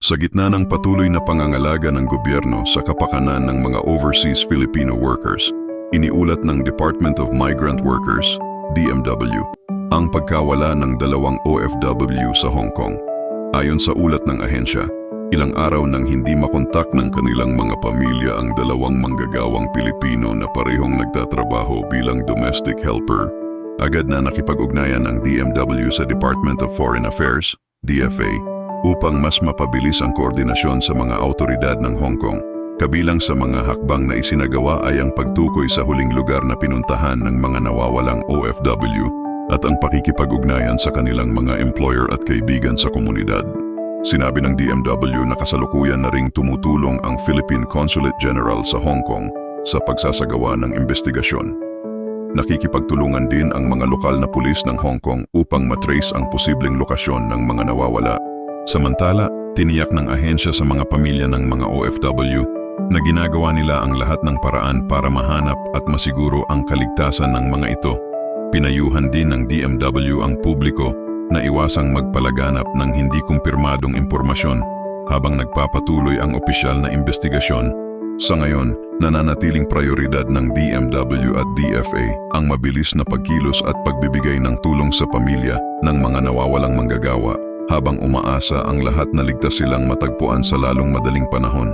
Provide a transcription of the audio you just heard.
Sa gitna ng patuloy na pangangalaga ng gobyerno sa kapakanan ng mga overseas Filipino workers, iniulat ng Department of Migrant Workers, DMW, ang pagkawala ng dalawang OFW sa Hong Kong. Ayon sa ulat ng ahensya, ilang araw nang hindi makontak ng kanilang mga pamilya ang dalawang manggagawang Pilipino na parehong nagtatrabaho bilang domestic helper, agad na nakipag-ugnayan ang DMW sa Department of Foreign Affairs, DFA, upang mas mapabilis ang koordinasyon sa mga autoridad ng Hong Kong. Kabilang sa mga hakbang na isinagawa ay ang pagtukoy sa huling lugar na pinuntahan ng mga nawawalang OFW at ang pakikipag-ugnayan sa kanilang mga employer at kaibigan sa komunidad. Sinabi ng DMW na kasalukuyan na ring tumutulong ang Philippine Consulate General sa Hong Kong sa pagsasagawa ng investigasyon. Nakikipagtulungan din ang mga lokal na pulis ng Hong Kong upang matrace ang posibleng lokasyon ng mga nawawala. Samantala, tiniyak ng ahensya sa mga pamilya ng mga OFW na ginagawa nila ang lahat ng paraan para mahanap at masiguro ang kaligtasan ng mga ito. Pinayuhan din ng DMW ang publiko na iwasang magpalaganap ng hindi kumpirmadong impormasyon habang nagpapatuloy ang opisyal na investigasyon. Sa ngayon, nananatiling prioridad ng DMW at DFA ang mabilis na pagkilos at pagbibigay ng tulong sa pamilya ng mga nawawalang manggagawa habang umaasa ang lahat na ligtas silang matagpuan sa lalong madaling panahon.